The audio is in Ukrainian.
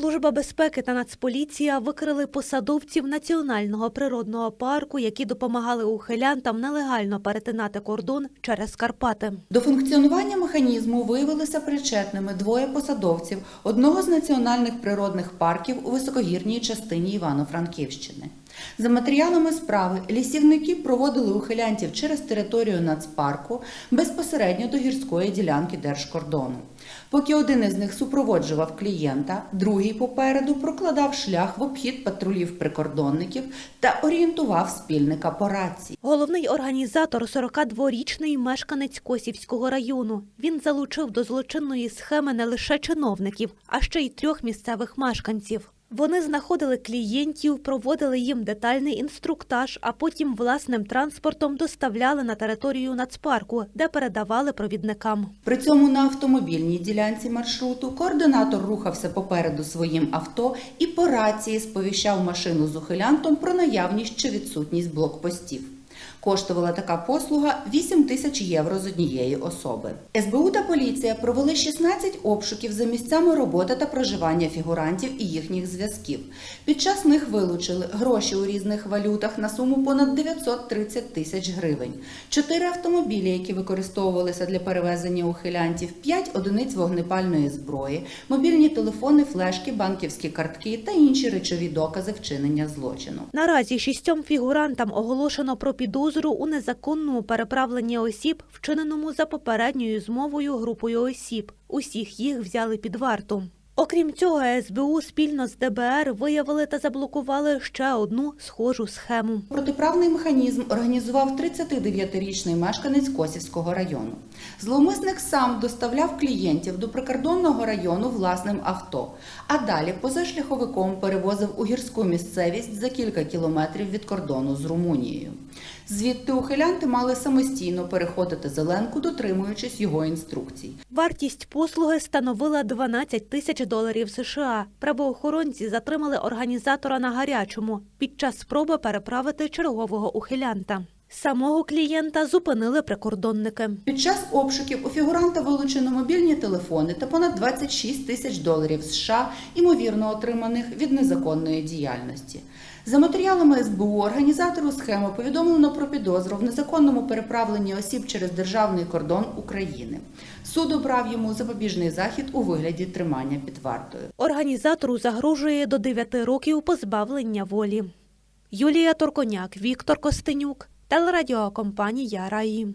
Служба безпеки та Нацполіція викрили посадовців національного природного парку, які допомагали ухилянтам нелегально перетинати кордон через Карпати. До функціонування механізму виявилися причетними двоє посадовців одного з національних природних парків у високогірній частині Івано-Франківщини. За матеріалами справи лісівники проводили ухилянтів через територію нацпарку безпосередньо до гірської ділянки держкордону. Поки один із них супроводжував клієнта, другий попереду прокладав шлях в обхід патрулів прикордонників та орієнтував спільника по рації. Головний організатор 42-річний мешканець Косівського району. Він залучив до злочинної схеми не лише чиновників, а ще й трьох місцевих мешканців. Вони знаходили клієнтів, проводили їм детальний інструктаж, а потім власним транспортом доставляли на територію нацпарку, де передавали провідникам. При цьому на автомобільній ділянці маршруту координатор рухався попереду своїм авто і по рації сповіщав машину з ухилянтом про наявність чи відсутність блокпостів. Коштувала така послуга 8 тисяч євро з однієї особи. СБУ та поліція провели 16 обшуків за місцями роботи та проживання фігурантів і їхніх зв'язків. Під час них вилучили гроші у різних валютах на суму понад 930 тисяч гривень, 4 автомобілі, які використовувалися для перевезення ухилянтів, 5 одиниць вогнепальної зброї, мобільні телефони, флешки, банківські картки та інші речові докази вчинення злочину. Наразі шістьом фігурантам оголошено про підозру у незаконному переправленні осіб, вчиненому за попередньою змовою групою осіб. Усіх їх взяли під варту. Окрім цього, СБУ спільно з ДБР виявили та заблокували ще одну схожу схему. Протиправний механізм організував 39-річний мешканець Косівського району. Зловмисник сам доставляв клієнтів до прикордонного району власним авто, а далі позашляховиком перевозив у гірську місцевість за кілька кілометрів від кордону з Румунією. Звідти ухилянти мали самостійно переходити зеленку, дотримуючись його інструкцій. Вартість послуги становила 12 тисяч доларів США. Правоохоронці затримали організатора на гарячому під час спроби переправити чергового ухилянта. Самого клієнта зупинили прикордонники. Під час обшуків у фігуранта вилучено мобільні телефони та понад 26 тисяч доларів США, ймовірно отриманих від незаконної діяльності. За матеріалами СБУ організатору схеми повідомлено про підозру в незаконному переправленні осіб через державний кордон України. Суд обрав йому запобіжний захід у вигляді тримання під вартою. Організатору загрожує до 9 років позбавлення волі. Юлія Торконяк, Віктор Костенюк, телерадіокомпанія Раї.